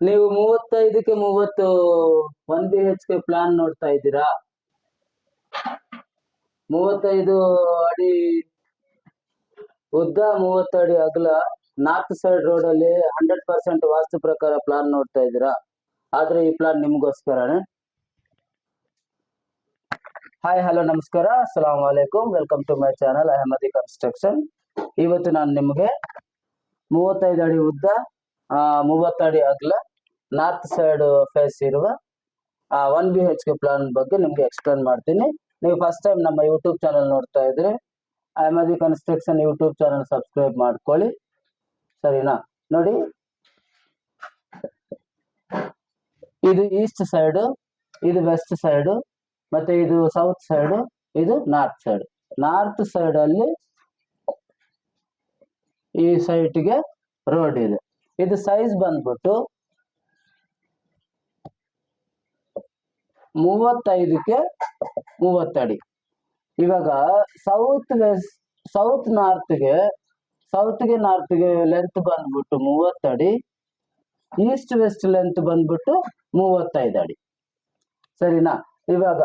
ನೀವು ಮೂವತ್ತೈದಕ್ಕೆ ಮೂವತ್ತು one B H K plan ನೋಡ್ತಾ ಇದ್ದೀರಾ? ಮೂವತ್ತೈದು ಅಡಿ ಉದ್ದ, ಮೂವತ್ತು ಅಡಿ ಅಗಲ ನಾರ್ತ್ ಸೈಡ್ ರೋಡ್ ಅಲ್ಲಿ ಹಂಡ್ರೆಡ್ ಪರ್ಸೆಂಟ್ ವಾಸ್ತು ಪ್ರಕಾರ ಪ್ಲಾನ್ ನೋಡ್ತಾ ಇದ್ದೀರಾ? ಆದ್ರೆ ಈ ಪ್ಲಾನ್ ನಿಮ್ಗೋಸ್ಕರನೇ. ಹಾಯ್ ಹಲೋ ನಮಸ್ಕಾರ. ಅಸ್ಸಲಾಂ ಅಲೈಕುಮ್ welcome to my channel Ahmadi construction ಇವತ್ತು ನಾನು ನಿಮಗೆ ಮೂವತ್ತೈದು ಅಡಿ ಉದ್ದ ಮೂವತ್ತು ಅಡಿ ಅಗಲ ನಾರ್ತ್ ಸೈಡ್ ಫೇಸ್ ಇರುವ one B H K plan ಬಗ್ಗೆ ನಿಮ್ಗೆ ಎಕ್ಸ್ಪ್ಲೇನ್ ಮಾಡ್ತೀನಿ. ನೀವು ಫಸ್ಟ್ ಟೈಮ್ ನಮ್ಮ ಯೂಟ್ಯೂಬ್ ಚಾನಲ್ ನೋಡ್ತಾ ಇದ್ರೆ Ahmadi construction YouTube channel subscribe ಮಾಡ್ಕೊಳ್ಳಿ. ಸರಿನಾ? ನೋಡಿ. ಇದು ಈಸ್ಟ್ ಸೈಡ್ ಇದು ವೆಸ್ಟ್ ಸೈಡ್ ಮತ್ತೆ ಇದು ಸೌತ್ ಸೈಡ್ ಇದು ನಾರ್ತ್ ಸೈಡ್ ನಾರ್ತ್ ಸೈಡ್ ಅಲ್ಲಿ ಈ ಸೈಟ್ಗೆ ರೋಡ್ ಇದೆ. ಇದು ಸೈಜ್ ಬಂದ್ಬಿಟ್ಟು ಮೂವತ್ತೈದಕ್ಕೆ ಮೂವತ್ತಡಿ. ಇವಾಗ ಸೌತ್ ವೆಸ್ಟ್ ಸೌತ್ ನಾರ್ತ್ಗೆ ಸೌತ್ಗೆ ನಾರ್ತ್ಗೆ ಲೆಂತ್ ಬಂದ್ಬಿಟ್ಟು ಮೂವತ್ತಡಿ ಈಸ್ಟ್ ವೆಸ್ಟ್ ಲೆಂತ್ ಬಂದ್ಬಿಟ್ಟು ಮೂವತ್ತೈದು ಅಡಿ ಸರಿನಾ? ಇವಾಗ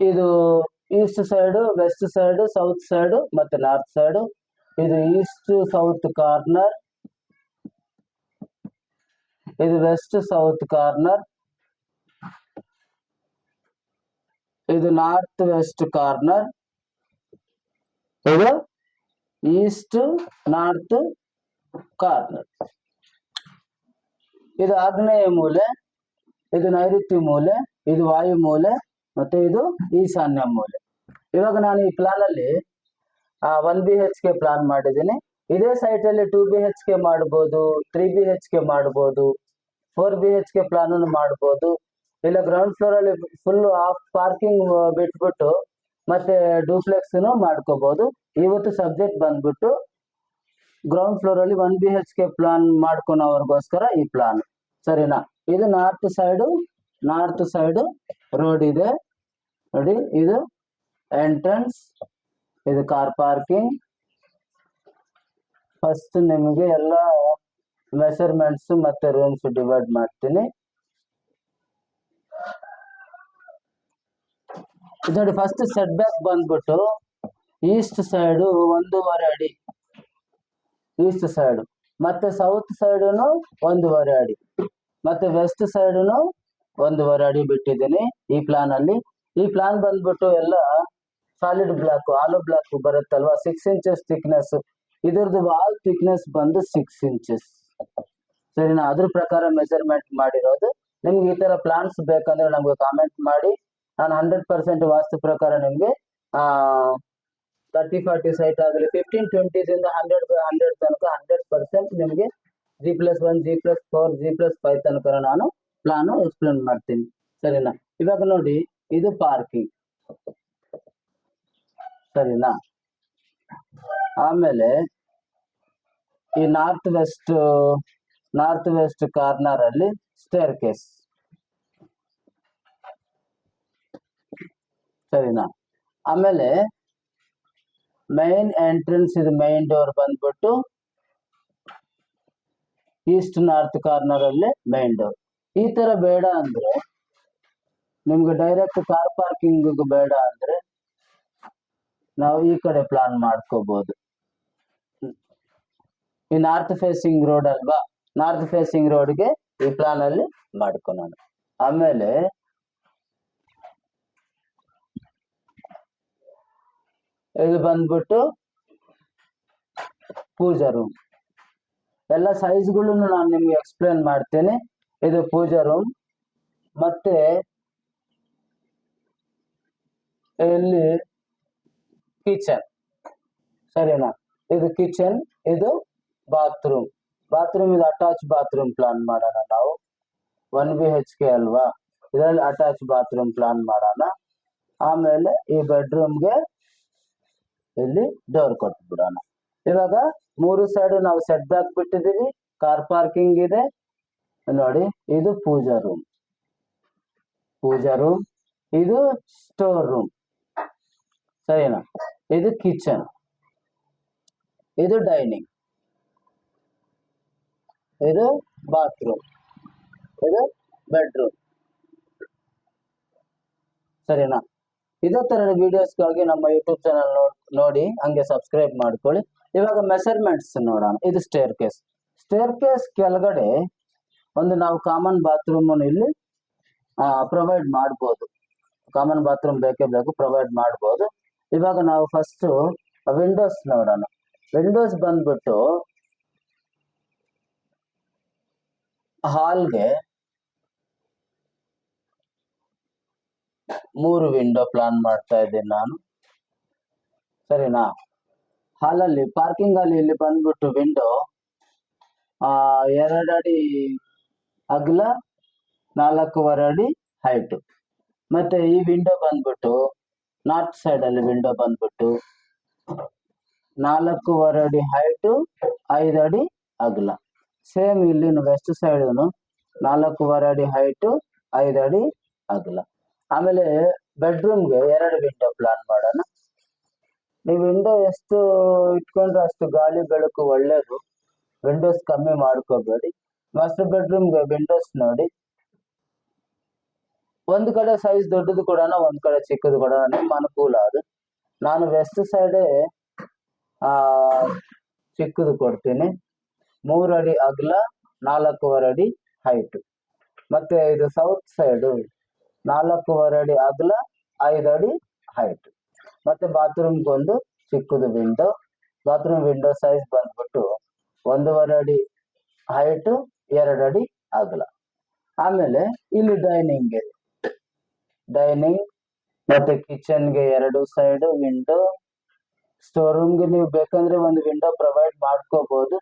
ಇದು east side west side south side ಮತ್ತೆ ನಾರ್ತ್ ಸೈಡು ಇದು ಈಸ್ಟ್ ಸೌತ್ ಕಾರ್ನರ್ ಇದು ವೆಸ್ಟ್ ಸೌತ್ ಕಾರ್ನರ್ ಇದು ನಾರ್ತ್ ವೆಸ್ಟ್ ಕಾರ್ನರ್ ಇದು ಈಸ್ಟ್ ನಾರ್ತ್ ಕಾರ್ನರ್ ಇದು ಆಗ್ನೇಯ ಮೂಲೆ, ಇದು ನೈಋತ್ಯ ಮೂಲೆ, ಇದು ವಾಯು ಮೂಲೆ, ಮತ್ತೆ ಇದು ಈಶಾನ್ಯ ಮೂಲೆ. ಇವಾಗ ನಾನು ಈ ಪ್ಲಾನ್ ಅಲ್ಲಿ one B H K plan ಮಾಡಿದ್ದೀನಿ. ಇದೇ ಸೈಟ್ ಅಲ್ಲಿ ಟೂ ಬಿ ಹೆಚ್ ಕೆ ಮಾಡ್ಬೋದು ತ್ರೀ ಬಿ ಹೆಚ್ ಕೆ ಮಾಡ್ಬೋದು four B H K plan ಮಾಡ್ಬೋದು. ಇಲ್ಲ ಗ್ರೌಂಡ್ ಫ್ಲೋರ್ ಅಲ್ಲಿ ಫುಲ್ ಆಫ್ ಪಾರ್ಕಿಂಗ್ ಬಿಟ್ಬಿಟ್ಟು ಮತ್ತೆ ಡೂಪ್ಲೆಕ್ಸ್ ಮಾಡ್ಕೋಬಹುದು ಇವತ್ತು ಸಬ್ಜೆಕ್ಟ್ ಬಂದ್ಬಿಟ್ಟು ಗ್ರೌಂಡ್ ಫ್ಲೋರ್ ಅಲ್ಲಿ one B H K plan ಮಾಡ್ಕೊಳೋರ್ಗೋಸ್ಕರ ಈ ಪ್ಲಾನ್ ಸರಿನಾ? ಇದು north side north side road ಇದೆ. ನೋಡಿ, ಇದು ಎಂಟ್ರೆನ್ಸ್ ಇದು ಕಾರ್ ಪಾರ್ಕಿಂಗ್ ಫಸ್ಟ್ ನಿಮಗೆ ಎಲ್ಲ ಮೆಷರ್ಮೆಂಟ್ಸ್ ಮತ್ತೆ ರೂಮ್ಸ್ ಡಿವೈಡ್ ಮಾಡ್ತೀನಿ. ಇದು ನೋಡಿ ಫಸ್ಟ್ ಸೆಟ್ ಬ್ಯಾಕ್ ಬಂದ್ಬಿಟ್ಟು ಈಸ್ಟ್ ಸೈಡು ಒಂದೂವರೆ ಅಡಿ. ಈಸ್ಟ್ ಸೈಡ್ ಮತ್ತೆ ಸೌತ್ ಸೈಡ್ನು ಒಂದೂವರೆ ಅಡಿ. ಮತ್ತೆ ವೆಸ್ಟ್ ಸೈಡುನು ಒಂದೂವರೆ ಅಡಿ ಬಿಟ್ಟಿದ್ದೀನಿ ಈ ಪ್ಲಾನ್ ಅಲ್ಲಿ. ಈ ಪ್ಲಾನ್ ಬಂದ್ಬಿಟ್ಟು ಎಲ್ಲ ಸಾಲಿಡ್ ಬ್ಲಾಕ್ ಆಲೋ ಬ್ಲಾಕ್ ಬರುತ್ತಲ್ವಾ? ಸಿಕ್ಸ್ ಇಂಚಸ್ ಥಿಕ್ನೆಸ್ ಇದ್ರದ್ದು ವಾಲ್ ಥಿಕ್ನೆಸ್ ಬಂದು ಸಿಕ್ಸ್ ಇಂಚಸ್ ಸರಿನಾ? ಅದ್ರ ಪ್ರಕಾರ ಮೆಜರ್ಮೆಂಟ್ ಮಾಡಿರೋದು. ನಿಮ್ಗೆ ಈ ತರ ಪ್ಲಾನ್ಸ್ ಬೇಕಂದ್ರೆ ನಮ್ಗೆ ಕಾಮೆಂಟ್ ಮಾಡಿ. ನಾನು ಹಂಡ್ರೆಡ್ ಪರ್ಸೆಂಟ್ ವಾಸ್ತು ಪ್ರಕಾರ ನಿಮಗೆ ತರ್ಟಿ ಫಾರ್ಟಿ ಸೈಟ್ ಆಗಲಿ ಫಿಫ್ಟೀನ್ ಟ್ವೆಂಟೀಸಿಂದ ಹಂಡ್ರೆಡ್ ಹಂಡ್ರೆಡ್ ತನಕ ಹಂಡ್ರೆಡ್ ಪರ್ಸೆಂಟ್ ನಿಮಗೆ G plus one G plus four G plus five ತನಕ ನಾನು ಪ್ಲಾನ್ ಎಕ್ಸ್ಪ್ಲೇನ್ ಮಾಡ್ತೀನಿ. ಸರಿನಾ? ಇವಾಗ ನೋಡಿ, ಇದು ಪಾರ್ಕಿಂಗ್ ಸರಿನಾ? ಆಮೇಲೆ ಈ north west north west corner ಅಲ್ಲಿ ಸ್ಟೇರ್ ಕೇಸ್ ಸರಿನಾ ಆಮೇಲೆ ಮೈನ್ ಎಂಟ್ರೆನ್ಸ್ ಇದು ಮೈನ್ ಡೋರ್ ಬಂದ್ಬಿಟ್ಟು ಈಸ್ಟ್ ನಾರ್ತ್ ಕಾರ್ನರ್ ಅಲ್ಲಿ ಮೈನ್ ಡೋರ್ ಈ ತರ ಬೇಡ ಅಂದ್ರೆ ನಿಮ್ಗೆ ಡೈರೆಕ್ಟ್ ಕಾರ್ ಪಾರ್ಕಿಂಗ್ ಬೇಡ ಅಂದ್ರೆ ನಾವು ಈ ಕಡೆ ಪ್ಲಾನ್ ಮಾಡ್ಕೋಬಹುದು ಈ ನಾರ್ತ್ ಫೇಸಿಂಗ್ ರೋಡ್ ಅಲ್ವಾ? ನಾರ್ತ್ ಫೇಸಿಂಗ್ ರೋಡ್ಗೆ ಈ ಪ್ಲಾನ್ ಅಲ್ಲಿ ಮಾಡ್ಕೊಳೋಣ. ಆಮೇಲೆ ಇದು ಬಂದ್ಬಿಟ್ಟು ಪೂಜಾ ರೂಮ್ ಎಲ್ಲ ಸೈಜ್ಗಳನ್ನು ನಾನು ನಿಮ್ಗೆ ಎಕ್ಸ್ಪ್ಲೇನ್ ಮಾಡ್ತೇನೆ. ಇದು ಪೂಜಾ ರೂಮ್ ಮತ್ತೆ ಇಲ್ಲಿ ಕಿಚನ್ ಸರಿನಾ? ಇದು ಕಿಚನ್ ಇದು ಬಾತ್ರೂಮ್ ಬಾತ್ರೂಮ್ ಇದು ಅಟ್ಯಾಚ್ ಬಾತ್ರೂಮ್ ಪ್ಲಾನ್ ಮಾಡೋಣ ನಾವು. ಒನ್ ಬಿ ಹೆಚ್ ಕೆ ಅಲ್ವಾ? ಇದರಲ್ಲಿ ಅಟ್ಯಾಚ್ ಬಾತ್ರೂಮ್ ಪ್ಲಾನ್ ಮಾಡೋಣ. ಆಮೇಲೆ ಈ ಬೆಡ್ರೂಮ್ಗೆ ಇಲ್ಲಿ ಡೋರ್ ಕೊಟ್ಬಿಡೋಣ. ಇವಾಗ ಮೂರು ಸೈಡ್ ನಾವು ಸೆಟ್ ಬ್ಯಾಕ್ ಬಿಟ್ಟಿದೀವಿ ಕಾರ್ ಪಾರ್ಕಿಂಗ್ ಇದೆ. ನೋಡಿ, ಇದು ಪೂಜಾ ರೂಮ್ ಪೂಜಾ ರೂಮ್ ಇದು ಸ್ಟೋರ್ ರೂಮ್ ಸರಿನಾ? ಇದು ಕಿಚನ್ ಇದು ಡೈನಿಂಗ್ ಇದು ಬಾತ್ರೂಮ್ ಇದು ಬೆಡ್ರೂಮ್ ಸರಿನಾ? ಇದೇ ತರದ ವಿಡಿಯೋಸ್ಗಾಗಿ ನಮ್ಮ ಯೂಟ್ಯೂಬ್ ಚಾನಲ್ ನೋಡಿ ಹಂಗೆ ಸಬ್ಸ್ಕ್ರೈಬ್ ಮಾಡ್ಕೊಳ್ಳಿ. ಇವಾಗ ಮೆಸರ್ಮೆಂಟ್ಸ್ ನೋಡೋಣ. ಇದು ಸ್ಟೇರ್ ಕೇಸ್ ಸ್ಟೇರ್ ಕೇಸ್ ಕೆಳಗಡೆ ಒಂದು ನಾವು ಕಾಮನ್ ಬಾತ್ರೂಮ್ ಇಲ್ಲಿ ಪ್ರೊವೈಡ್ ಮಾಡ್ಬೋದು. ಕಾಮನ್ ಬಾತ್ರೂಮ್ ಬೇಕೇ ಬೇಕು ಪ್ರೊವೈಡ್ ಮಾಡ್ಬೋದು. ಇವಾಗ ನಾವು ಫಸ್ಟ್ ವಿಂಡೋಸ್ ನೋಡೋಣ. ವಿಂಡೋಸ್ ಬಂದ್ಬಿಟ್ಟು ಹಾಲ್ಗೆ ಮೂರು ವಿಂಡೋ ಪ್ಲಾನ್ ಮಾಡ್ತಾ ಇದ್ದೀನಿ ನಾನು. ಸರಿನಾ? ಹಾಲಲ್ಲಿ ಪಾರ್ಕಿಂಗ್ ಅಲ್ಲಿ ಇಲ್ಲಿ ಬಂದ್ಬಿಟ್ಟು ವಿಂಡೋ ಆ, ಎರಡು ಅಡಿ ಅಗಲ, ನಾಲ್ಕೂವರೆ ಅಡಿ ಹೈಟ್ ಮತ್ತೆ ಈ ವಿಂಡೋ ಬಂದ್ಬಿಟ್ಟು ನಾರ್ತ್ ಸೈಡ್ ಅಲ್ಲಿ ವಿಂಡೋ ಬಂದ್ಬಿಟ್ಟು, ನಾಲ್ಕೂವರೆ ಅಡಿ ಹೈಟು ಐದು ಅಡಿ ಅಗಲ. ಸೇಮ್ ಇಲ್ಲಿನ ವೆಸ್ಟ್ ಸೈಡ್ನು ನಾಲ್ಕೂವರೆ ಅಡಿ ಹೈಟು ಐದು ಅಡಿ ಅಗಲ. ಆಮೇಲೆ ಬೆಡ್ರೂಮ್ಗೆ ಎರಡು ವಿಂಡೋ ಪ್ಲಾನ್ ಮಾಡೋಣ. ನೀವು ವಿಂಡೋ ಎಷ್ಟು ಇಟ್ಕೊಂಡ್ರೆ ಅಷ್ಟು ಗಾಳಿ, ಬೆಳಕು ಒಳ್ಳೇದು. ವಿಂಡೋಸ್ ಕಮ್ಮಿ ಮಾಡ್ಕೋಬೇಡಿ. ಮಾಸ್ಟರ್ ಬೆಡ್ರೂಮ್ಗೆ ವಿಂಡೋಸ್ ನೋಡಿ. ಒಂದು ಕಡೆ ಸೈಜ್ ದೊಡ್ಡದು ಕೂಡ ಒಂದು ಕಡೆ ಚಿಕ್ಕದು ಕೂಡ ನಿಮ್ಮ ಅನುಕೂಲ ಅದು. ನಾನು ವೆಸ್ಟ್ ಸೈಡೇ ಚಿಕ್ಕದು ಕೊಡ್ತೀನಿ. ಮೂರು ಅಡಿ ಅಗಲ, ನಾಲ್ಕೂವರೆ ಅಡಿ ಹೈಟ್ ಮತ್ತೆ ಇದು ಸೌತ್ ಸೈಡು ನಾಲ್ಕೂವರೆ ಅಡಿ ಅಗಲ, ಐದು ಅಡಿ ಹೈಟ್ ಮತ್ತೆ ಬಾತ್ರೂಮ್ಗೆ ಒಂದು ಚಿಕ್ಕದು ವಿಂಡೋ ಬಾತ್ರೂಮ್ ವಿಂಡೋ ಸೈಜ್ ಬಂದ್ಬಿಟ್ಟು ಒಂದೂವರೆ ಅಡಿ ಹೈಟ್ ಎರಡು ಅಡಿ ಅಗಲ. ಆಮೇಲೆ ಇಲ್ಲಿ ಡೈನಿಂಗ್ ಡೈನಿಂಗ್ ಮತ್ತೆ ಕಿಚನ್ಗೆ ಎರಡು ಸೈಡ್ ವಿಂಡೋ ಸ್ಟೋರ್ ರೂಮ್ಗೆ ನೀವು ಬೇಕಂದ್ರೆ ಒಂದು ವಿಂಡೋ ಪ್ರೊವೈಡ್ ಮಾಡ್ಕೋಬಹುದು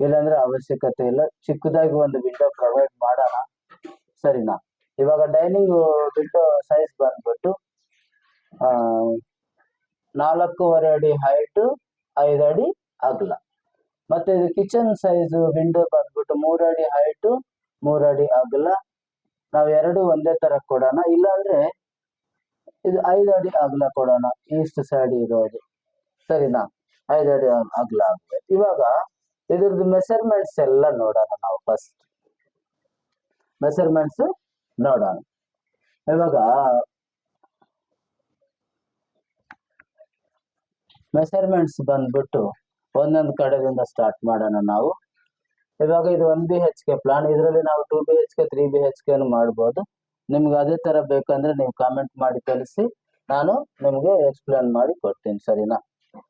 ಇಲ್ಲಾಂದ್ರೆ ಅವಶ್ಯಕತೆ ಇಲ್ಲ. ಚಿಕ್ಕದಾಗಿ ಒಂದು ವಿಂಡೋ ಪ್ರೊವೈಡ್ ಮಾಡೋಣ. ಸರಿನಾ? ಇವಾಗ ಡೈನಿಂಗ್ ಬಿಟ್ಟು ಸೈಜ್ ಬಂದ್ಬಿಟ್ಟು ನಾಲ್ಕೂವರೆ ಅಡಿ ಹೈಟ್ ಐದು ಅಡಿ ಅಗಲ. ಮತ್ತೆ ಇದು ಕಿಚನ್ ಸೈಜ್ ವಿಂಡೋ ಬಂದ್ಬಿಟ್ಟು ಮೂರು ಅಡಿ ಹೈಟ್ ಮೂರು ಅಡಿ ಅಗಲ. ನಾವು ಎರಡು ಒಂದೇ ತರ ಕೊಡೋಣ. ಇಲ್ಲಾಂದ್ರೆ ಇದು ಐದು ಅಡಿ ಅಗಲ ಕೊಡೋಣ. ಈಸ್ಟ್ ಸೈಡ್ ಇರೋದು. ಸರಿನಾ? ಐದು ಅಡಿ ಅಗ್- ಅಗಲ ಇವಾಗ ಇದ್ರದ್ದು ಮೆಸರ್ಮೆಂಟ್ಸ್ ಎಲ್ಲ ನೋಡೋಣ ನಾವು ಫಸ್ಟ್ ಮೆಸರ್ಮೆಂಟ್ಸ್ ನೋಡೋಣ ಇವಾಗ ಮೆಸರ್ಮೆಂಟ್ಸ್ ಬಂದ್ಬಿಟ್ಟು ಒಂದೊಂದು ಕಡೆದಿಂದ ಸ್ಟಾರ್ಟ್ ಮಾಡೋಣ ನಾವು. ಇವಾಗ ಇದು one B H K plan ಇದರಲ್ಲಿ ನಾವು two B H K three B H K ಮಾಡ್ಬೋದು. ನಿಮ್ಗೆ ಅದೇ ತರ ಬೇಕಂದ್ರೆ ನೀವು ಕಾಮೆಂಟ್ ಮಾಡಿ ಕಳಿಸಿ. ನಾನು ನಿಮಗೆ ಎಕ್ಸ್ಪ್ಲೇನ್ ಮಾಡಿ ಕೊಡ್ತೀನಿ, ಸರಿನಾ?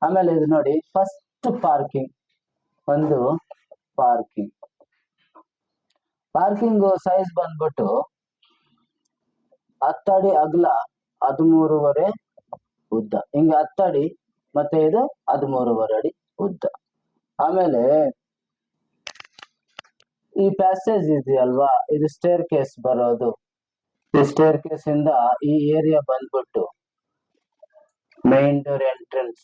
ಆಮೇಲೆ ಇದು ನೋಡಿ ಫಸ್ಟ್ ಪಾರ್ಕಿಂಗ್ ಒಂದು ಪಾರ್ಕಿಂಗ್ ಪಾರ್ಕಿಂಗ್ ಸೈಜ್ ಬಂದ್ಬಿಟ್ಟು ಹತ್ತಡಿ ಅಗಲ ಹದಿಮೂರುವರೆ ಉದ್ದ. ಹಿಂಗೆ ಹತ್ತಡಿ ಮತ್ತೆ ಇದು ಹದಿಮೂರುವರೆ ಅಡಿ ಉದ್ದ. ಆಮೇಲೆ ಈ ಪ್ಯಾಸೇಜ್ ಇದೆಯಲ್ವಾ? ಇದು ಸ್ಟೇರ್ ಕೇಸ್ ಬರೋದು. ಈ ಸ್ಟೇರ್ ಕೇಸ್ ಇಂದ ಈ ಏರಿಯಾ ಬಂದ್ಬಿಟ್ಟು main door entrance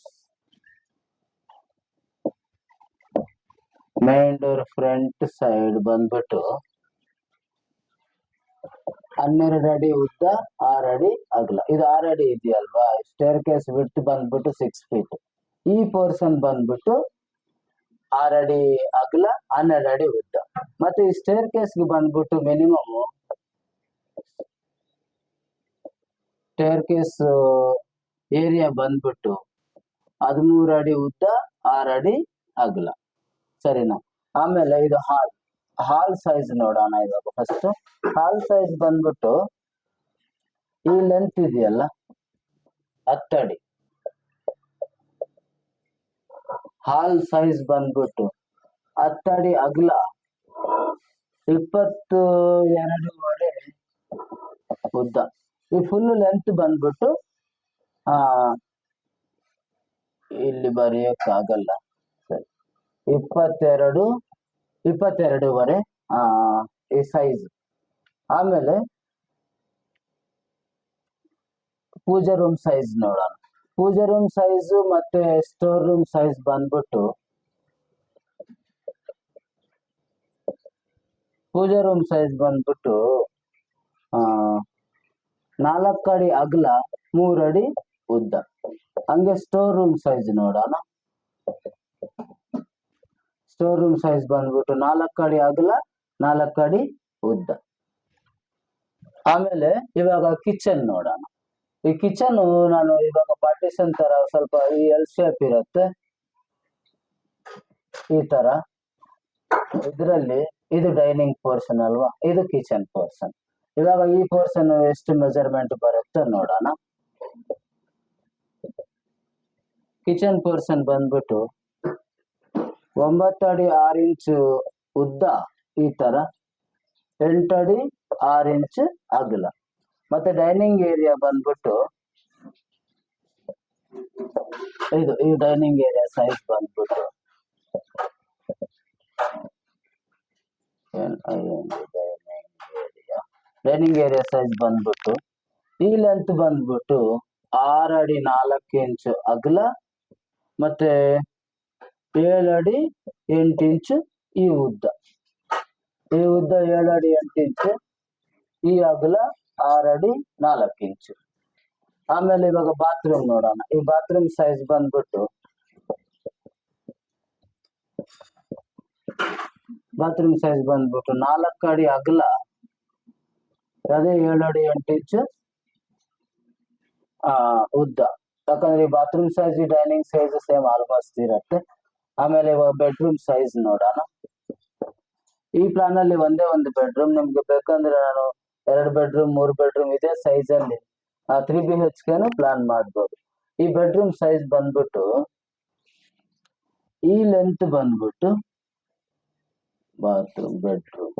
main door front side ಬಂದ್ಬಿಟ್ಟು ಹನ್ನೆರಡು ಅಡಿ ಉದ್ದ, ಆರು ಅಡಿ ಅಗಲ. ಇದು ಆರು ಅಡಿ ಇದೆಯಲ್ವಾ? ಸ್ಟೇರ್ ಕೇಸ್ ವಿಡ್ತ್ ಬಂದ್ಬಿಟ್ಟು ಸಿಕ್ಸ್ ಫೀಟ್ ಈ ಪೋರ್ಷನ್ ಬಂದ್ಬಿಟ್ಟು ಆರು ಅಡಿ ಅಗಲ, ಹನ್ನೆರಡು ಅಡಿ ಉದ್ದ. ಮತ್ತೆ ಈ ಸ್ಟೇರ್ ಕೇಸ್ಗೆ ಬಂದ್ಬಿಟ್ಟು ಮಿನಿಮಮ್ ಸ್ಟೇರ್ ಕೇಸ್ ಏರಿಯಾ ಬಂದ್ಬಿಟ್ಟು ಹದಿಮೂರು ಅಡಿ ಉದ್ದ, ಆರು ಅಡಿ ಅಗಲ. ಸರಿನಾ? ಆಮೇಲೆ ಇದು ಹಾಲ್. ಹಾಲ್ ಸೈಜ್ ನೋಡೋಣ ಇವಾಗ ಫಸ್ಟ್ ಹಾಲ್ ಸೈಜ್ ಬಂದ್ಬಿಟ್ಟು ಈ ಲೆಂತ್ ಇದೆಯಲ್ಲ ಹತ್ತಡಿ ಹಾಲ್ ಸೈಜ್ ಬಂದ್ಬಿಟ್ಟು ಹತ್ತಡಿ ಅಗಲ ಇಪ್ಪತ್ತು ಎರಡೂವರೆ ಉದ್ದ. ಈ ಫುಲ್ ಲೆಂತ್ ಬಂದ್ಬಿಟ್ಟು, ಆ, ಇಲ್ಲಿ ಬರೆಯಕ್ಕಾಗಲ್ಲ. ಸರಿ. ಇಪ್ಪತ್ತೆರಡು ಇಪ್ಪತ್ತೆರಡೂವರೆ ಈ ಸೈಜ್ ಆಮೇಲೆ ಪೂಜಾ ರೂಮ್ ಸೈಜ್ ನೋಡೋಣ. ಪೂಜಾ ರೂಮ್ ಸೈಜ್ ಮತ್ತೆ ಸ್ಟೋರ್ ರೂಮ್ ಸೈಜ್ ಬಂದ್ಬಿಟ್ಟು ಪೂಜಾ ರೂಮ್ ಸೈಜ್ ಬಂದ್ಬಿಟ್ಟು ನಾಲ್ಕು ಅಡಿ ಅಗಲ ಮೂರು ಅಡಿ ಉದ್ದ. ಹಂಗೆ ಸ್ಟೋರ್ ರೂಮ್ ಸೈಜ್ ನೋಡೋಣ. ಸ್ಟೋರ್ ರೂಮ್ ಸೈಜ್ ಬಂದ್ಬಿಟ್ಟು ನಾಲ್ಕು ಅಡಿ ಅಗಲ, ನಾಲ್ಕು ಅಡಿ ಉದ್ದ. ಆಮೇಲೆ ಇವಾಗ ಕಿಚನ್ ನೋಡೋಣ. ಈ ಕಿಚನ್ ನಾನು ಇವಾಗ ಪಾರ್ಟಿಷನ್ ತರ ಸ್ವಲ್ಪ ಈ ಎಲ್ ಶೇಪ್ ಇರುತ್ತೆ. ಈ ತರ. ಇದರಲ್ಲಿ ಇದು ಡೈನಿಂಗ್ ಪೋರ್ಷನ್ ಅಲ್ವಾ? ಇದು ಕಿಚನ್ ಪೋರ್ಷನ್ ಇವಾಗ ಈ ಪೋರ್ಷನ್ ಎಷ್ಟು ಮೆಜರ್ಮೆಂಟ್ ಬರುತ್ತೆ ನೋಡೋಣ. ಕಿಚನ್ ಪೋರ್ಷನ್ ಬಂದ್ಬಿಟ್ಟು ಒಂಬತ್ತು ಅಡಿ ಆರು ಇಂಚು ಉದ್ದ ಈ ತರ ಎಂಟು ಅಡಿ ಆರು ಇಂಚ್ ಅಗಲ. ಮತ್ತೆ ಡೈನಿಂಗ್ ಏರಿಯಾ ಬಂದ್ಬಿಟ್ಟು ಇದು, ಈ ಡೈನಿಂಗ್ ಏರಿಯಾ ಸೈಜ್ ಬಂದ್ಬಿಟ್ಟು ಡೈನಿಂಗ್ ಏರಿಯಾ ಸೈಜ್ ಬಂದ್ಬಿಟ್ಟು ಈ ಲೆಂತ್ ಬಂದ್ಬಿಟ್ಟು ಆರು ಅಡಿ ನಾಲ್ಕು ಇಂಚು ಅಗಲ, ಮತ್ತೆ ಏಳು ಅಡಿ ಎಂಟು ಇಂಚು ಈ ಉದ್ದ ಈ ಉದ್ದ ಏಳು ಅಡಿ ಎಂಟು ಇಂಚು ಈ ಅಗಲ ಆರು ಅಡಿ ನಾಲ್ಕು ಇಂಚು ಆಮೇಲೆ ಇವಾಗ ಬಾತ್ರೂಮ್ ನೋಡೋಣ. ಈ ಬಾತ್ರೂಮ್ ಸೈಜ್ ಬಂದ್ಬಿಟ್ಟು ಬಾತ್ರೂಮ್ ಸೈಜ್ ಬಂದ್ಬಿಟ್ಟು ನಾಲ್ಕು ಅಡಿ ಅಗಲ, ಅದೇ ಏಳು ಅಡಿ ಎಂಟು ಇಂಚು ಆ, ಉದ್ದ. ಯಾಕಂದ್ರೆ ಈ bathroom size dining size same almost ಇರುತ್ತೆ. ಆಮೇಲೆ ಬೆಡ್ರೂಮ್ ಸೈಜ್ ನೋಡೋಣ. ಈ ಪ್ಲಾನ್ ಅಲ್ಲಿ ಒಂದೇ ಒಂದು ಬೆಡ್ರೂಮ್ ನಿಮ್ಗೆ ಬೇಕಂದ್ರೆ ನಾನು ಎರಡು ಬೆಡ್ರೂಮ್ ಮೂರು ಬೆಡ್ರೂಮ್ ಇದೆ ಸೈಜ್ ಅಲ್ಲಿ ತ್ರೀ ಬಿ ಹೆಚ್ ಕೆನು ಪ್ಲಾನ್ ಮಾಡ್ಬೋದು. ಈ ಬೆಡ್ರೂಮ್ ಸೈಜ್ ಬಂದ್ಬಿಟ್ಟು, ಈ ಲೆಂತ್ ಬಂದ್ಬಿಟ್ಟು ಬಾತ್ರೂಮ್ ಬೆಡ್ರೂಮ್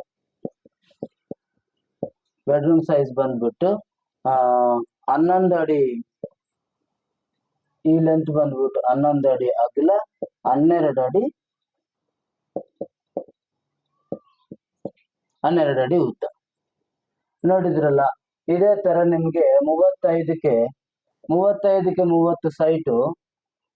ಬೆಡ್ರೂಮ್ ಸೈಜ್ ಬಂದ್ಬಿಟ್ಟು, ಆ, ಹನ್ನೊಂದು ಅಡಿ ಈ ಲೆಂತ್ ಬಂದ್ಬಿಟ್ಟು ಹನ್ನೊಂದು ಅಡಿ ಅಗಲ ಹನ್ನೆರಡು ಅಡಿ ಹನ್ನೆರಡು ಅಡಿ ಉದ್ದ. ನೋಡಿದ್ರಲ್ಲ, ಇದೇ ತರ ನಿಮ್ಗೆ ಮೂವತ್ತೈದಕ್ಕೆ ಮೂವತ್ತೈದಕ್ಕೆ ಮೂವತ್ತು ಸೈಟು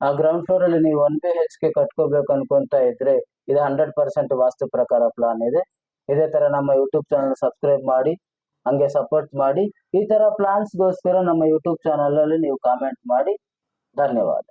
ಆ ಗ್ರೌಂಡ್ ಫ್ಲೋರ್ ಅಲ್ಲಿ ನೀವು ಒನ್ ಬಿ ಹೆಚ್ ಕೆ ಕಟ್ಕೋಬೇಕು ಅನ್ಕೊಂತ ಇದ್ರೆ ಇದು ಹಂಡ್ರೆಡ್ ಪರ್ಸೆಂಟ್ ವಾಸ್ತು ಪ್ರಕಾರ ಪ್ಲಾನ್ ಇದೆ. ಇದೇ ತರ ನಮ್ಮ ಯೂಟ್ಯೂಬ್ ಚಾನಲ್ ಸಬ್ಸ್ಕ್ರೈಬ್ ಮಾಡಿ, ಹಂಗೆ ಸಪೋರ್ಟ್ ಮಾಡಿ, ಈ ತರ ಪ್ಲಾನ್ಸ್ಗೋಸ್ಕರ ನಮ್ಮ ಯೂಟ್ಯೂಬ್ ಚಾನಲ್ ಅಲ್ಲಿ ನೀವು ಕಾಮೆಂಟ್ ಮಾಡಿ. ಧನ್ಯವಾದ.